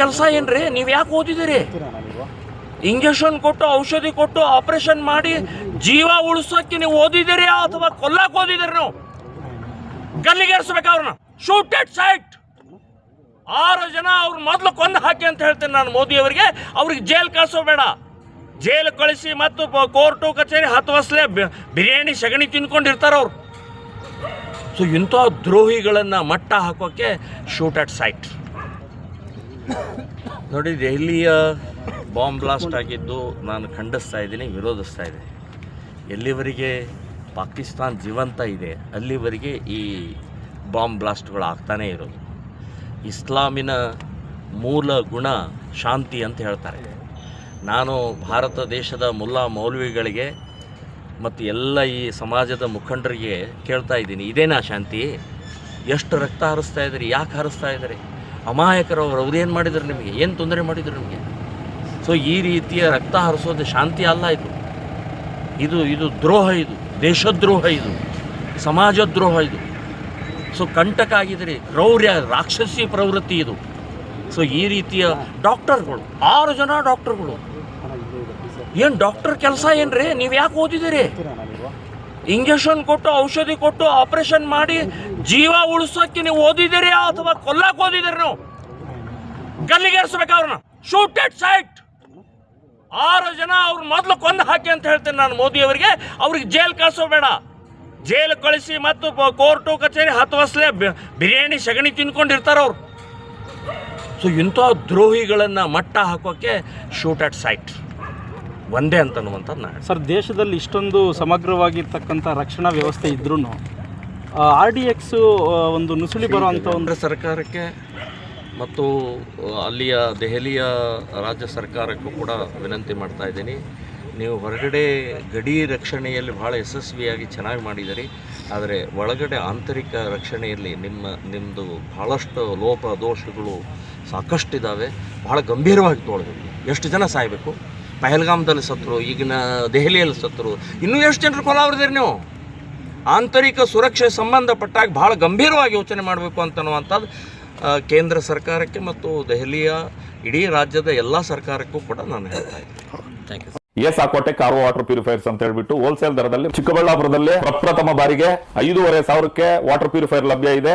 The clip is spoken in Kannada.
ಕೆಲಸ ಏನ್ರಿ? ನೀವು ಯಾಕೆ ಓದಿದಿರಿ? ಇಂಜೆಕ್ಷನ್ ಕೊಟ್ಟು, ಔಷಧಿ ಕೊಟ್ಟು, ಆಪರೇಷನ್ ಮಾಡಿ ಜೀವ ಉಳಿಸೋಕೆ ನೀವು ಓದಿದಿರಿ ಅಥವಾ ಕೊಲ್ಲಕ್ಕೆ ಓದಿದಿರಿ ನಾವು? ಗಲ್ಲಿಗೇರಿಸ್ಬೇಕು ಅವ್ರನ್ನ. ಶೂಟ್ ಎಟ್ ಸೈಟ್ ಆರು ಜನ ಅವ್ರ ಮೊದಲು ಕೊಂದು ಹಾಕಿ ಅಂತ ಹೇಳ್ತೇನೆ ನಾನು ಮೋದಿ ಅವರಿಗೆ. ಅವ್ರಿಗೆ ಜೈಲ್ ಕಳಿಸೋಬೇಡ ಜೈಲ್ ಕಳಿಸಿ ಮತ್ತು ಕೋರ್ಟು, ಕಚೇರಿ ಹತ್ತು ವರ್ಷಲೇ ಬಿರಿಯಾನಿ, ಸಗಣಿ ತಿನ್ಕೊಂಡಿರ್ತಾರೆ ಅವ್ರು. ಸೊ ಇಂಥ ದ್ರೋಹಿಗಳನ್ನು ಮಟ್ಟ ಹಾಕೋಕ್ಕೆ ಶೂಟ್ ಅಟ್ ಸೈಟ್ ನೋಡಿ, ದೆಹಲಿಯ ಬಾಂಬ್ ಬ್ಲಾಸ್ಟ್ ಆಗಿದ್ದು ನಾನು ಖಂಡಿಸ್ತಾ ಇದ್ದೀನಿ, ವಿರೋಧಿಸ್ತಾ ಇದ್ದೀನಿ. ಎಲ್ಲಿವರೆಗೆ ಪಾಕಿಸ್ತಾನ್ ಜೀವಂತ ಇದೆ, ಅಲ್ಲಿವರೆಗೆ ಈ ಬಾಂಬ್ ಬ್ಲಾಸ್ಟ್ಗಳು ಆಗ್ತಾನೇ ಇರೋದು. ಇಸ್ಲಾಮಿನ ಮೂಲ ಗುಣ ಶಾಂತಿ ಅಂತ ಹೇಳ್ತಾರೆ. ನಾನು ಭಾರತ ದೇಶದ ಮುಲ್ಲಾ ಮೌಲ್ವಿಗಳಿಗೆ ಮತ್ತು ಎಲ್ಲ ಈ ಸಮಾಜದ ಮುಖಂಡರಿಗೆ ಕೇಳ್ತಾ ಇದ್ದೀನಿ, ಇದೇನಾ ಶಾಂತಿ? ಎಷ್ಟು ರಕ್ತ ಹರಿಸ್ತಾ ಇದ್ದೀರಿ? ಯಾಕೆ ಹರಿಸ್ತಾ ಇದ್ದಾರೆ? ಅಮಾಯಕರವರು ಏನು ಮಾಡಿದ್ರು ನಿಮಗೆ? ಏನು ತೊಂದರೆ ಮಾಡಿದ್ರು ನಿಮಗೆ? ಸೊ ಈ ರೀತಿಯ ರಕ್ತ ಹರಿಸೋದು ಶಾಂತಿ ಅಲ್ಲ ಇದು. ಇದು ಇದು ದ್ರೋಹ ಇದು. ದೇಶದ್ರೋಹ ಇದು. ಸಮಾಜದ್ರೋಹ ಇದು. ಸೊ ಕಂಟಕ ಆಗಿದರೆ ಕ್ರೌರ್ಯ, ರಾಕ್ಷಸಿ ಪ್ರವೃತ್ತಿ ಇದು. ಸೊ ಈ ರೀತಿಯ ಡಾಕ್ಟರ್ಗಳು, ಆರು ಜನ ಡಾಕ್ಟರ್ಗಳು. ಏನು ಡಾಕ್ಟರ್ ಕೆಲಸ ಏನು ರೀ ನೀವು ಯಾಕೆ ಓದಿದಿರಿ? ಇಂಜೆಕ್ಷನ್ ಕೊಟ್ಟು, ಔಷಧಿ ಕೊಟ್ಟು, ಆಪರೇಷನ್ ಮಾಡಿ ಜೀವ ಉಳಿಸೋಕೆ ನೀವು ಓದಿದಿರಿ ಅಥವಾ ಕೊಲ್ಲಕ್ಕೆ ಓದಿದಿರಿ ನಾವು? ಗಲ್ಲಿಗೇರಿಸ್ಬೇಕು ಅವ್ರನ್ನ. ಶೂಟ್ ಎಟ್ ಸೈಟ್ ಆರು ಜನ ಅವ್ರು ಮೊದಲು ಕೊಂದು ಹಾಕಿ ಅಂತ ಹೇಳ್ತೇನೆ ನಾನು ಮೋದಿ ಅವರಿಗೆ. ಜೈಲ್ ಕಳಿಸೋಬೇಡ ಜೈಲ್ ಕಳಿಸಿ ಮತ್ತು ಕೋರ್ಟು ಕಚೇರಿ ಹತ್ತು ವರ್ಷಲೆ ಬಿರಿಯಾನಿ, ಸಗಣಿ ತಿನ್ಕೊಂಡಿರ್ತಾರೆ ಅವ್ರು. ಸೊ ಇಂಥ ದ್ರೋಹಿಗಳನ್ನು ಮಟ್ಟ ಹಾಕೋಕ್ಕೆ ಶೂಟ್ ಅಟ್ ಸೈಟ್ ಒಂದೇ ಅಂತ ನಾನು ಸರ್ ದೇಶದಲ್ಲಿ ಇಷ್ಟೊಂದು ಸಮಗ್ರವಾಗಿರ್ತಕ್ಕಂಥ ರಕ್ಷಣಾ ವ್ಯವಸ್ಥೆ ಇದ್ರೂ ಆರ್ ಡಿ ಎಕ್ಸ್ ಒಂದು ನುಸುಳಿ ಬರುವಂಥ ಒಂದು ಸರ್ಕಾರಕ್ಕೆ ಮತ್ತು ಅಲ್ಲಿಯ ದೆಹಲಿಯ ರಾಜ್ಯ ಸರ್ಕಾರಕ್ಕೂ ಕೂಡ ವಿನಂತಿ ಮಾಡ್ತಾ ಇದ್ದೀನಿ. ನೀವು ಹೊರಗಡೆ ಗಡಿ ರಕ್ಷಣೆಯಲ್ಲಿ ಭಾಳ ಯಶಸ್ವಿಯಾಗಿ ಚೆನ್ನಾಗಿ ಮಾಡಿದ್ದೀರಿ. ಆದರೆ ಒಳಗಡೆ ಆಂತರಿಕ ರಕ್ಷಣೆಯಲ್ಲಿ ನಿಮ್ಮ ನಿಮ್ಮದು ಭಾಳಷ್ಟು ಲೋಪ ದೋಷಗಳು ಸಾಕಷ್ಟಿದ್ದಾವೆ ಭಾಳ ಗಂಭೀರವಾಗಿ ತೊಗೊಳ್ಬೇಕು ಎಷ್ಟು ಜನ ಸಾಯಬೇಕು? ಪಹಲ್ಗಾಮದಲ್ಲಿ ಸತ್ರು ಈಗಿನ ದೆಹಲಿಯಲ್ಲಿ ಸತ್ರು. ಇನ್ನೂ ಎಷ್ಟು ಜನರು ಕೊಲಾವ್ರದಿರಿ ನೀವು? ಆಂತರಿಕ ಸುರಕ್ಷೆ ಸಂಬಂಧಪಟ್ಟಾಗ ಭಾಳ ಗಂಭೀರವಾಗಿ ಯೋಚನೆ ಮಾಡಬೇಕು ಅಂತನ್ನುವಂಥದ್ದು ಕೇಂದ್ರ ಸರ್ಕಾರಕ್ಕೆ ಮತ್ತು ದೆಹಲಿಯ ಇಡೀ ರಾಜ್ಯದ ಎಲ್ಲ ಸರ್ಕಾರಕ್ಕೂ ಕೂಡ ನಾನು ಹೇಳ್ತಾ ಇದ್ದೀನಿ. ಥ್ಯಾಂಕ್ ಯು ಎಸ್ ಆಕೋಟೆ ಕಾರ್ ವಾಟರ್ ಪ್ಯೂರಿಫೈರ್ಸ್ ಅಂತ ಹೇಳ್ಬಿಟ್ಟು ಹೋಲ್ಸೇಲ್ ದರದಲ್ಲಿ ಚಿಕ್ಕಬಳ್ಳಾಪುರದಲ್ಲಿ ಪ್ರಪ್ರಥಮ ಬಾರಿಗೆ ಐದೂವರೆ ಸಾವಿರಕ್ಕೆ ವಾಟರ್ ಪ್ಯೂರಿಫೈರ್ ಲಭ್ಯ ಇದೆ.